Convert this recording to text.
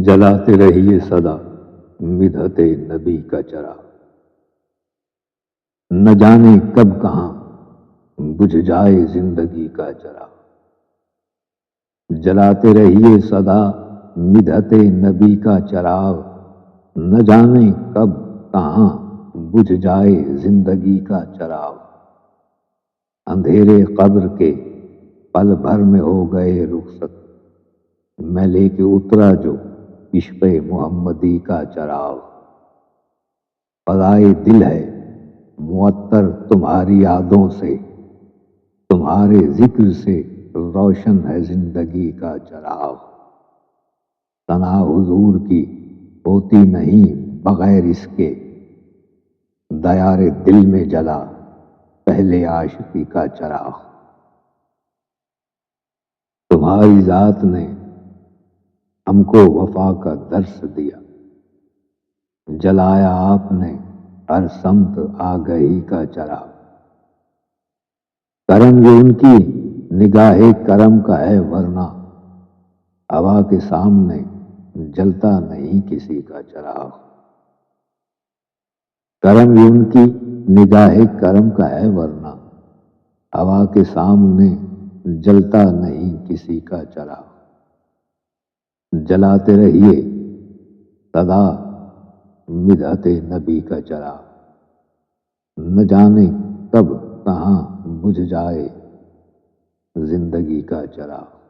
جلاتے رہیے صدا، مدحت نبی کا چرا۔ نہ جانے کب کہاں بجھ جائے زندگی کا چرا۔ جلاتے رہیے صدا، مدحت نبی کا چراغ نہ جانے کب کہاں بجھ جائے زندگی کا چراغ اندھیرے قبر کے پل بھر میں ہو گئے رخصت۔ میں لے کے اترا جو عشق محمدی کا چراغ۔ فضائے دل ہے معطر تمہاری یادوں سے، تمہارے ذکر سے روشن ہے زندگی کا چراغ۔ تنا حضور کی ہوتی نہیں بغیر اس کے۔ دیار دل میں جلا پہلے عاشقی کا چراغ۔ تمہاری ذات نے ہم کو وفا کا درس دیا۔ جلایا آپ نے ہر سمت آگہی کا چراغ۔ کرم یہ ان کی نگاہ کرم کا ہے ورنہ۔ ہوا کے سامنے جلتا نہیں کسی کا چراغ۔ کرم یہ ان کی نگاہ کرم کا ہے ورنہ۔ ہوا کے سامنے جلتا نہیں کسی کا چراغ۔ جلاتے رہیے سدا مدحت نبی کا چرا نہ جانے کب کہاں بجھ جائے، زندگی کا چراغ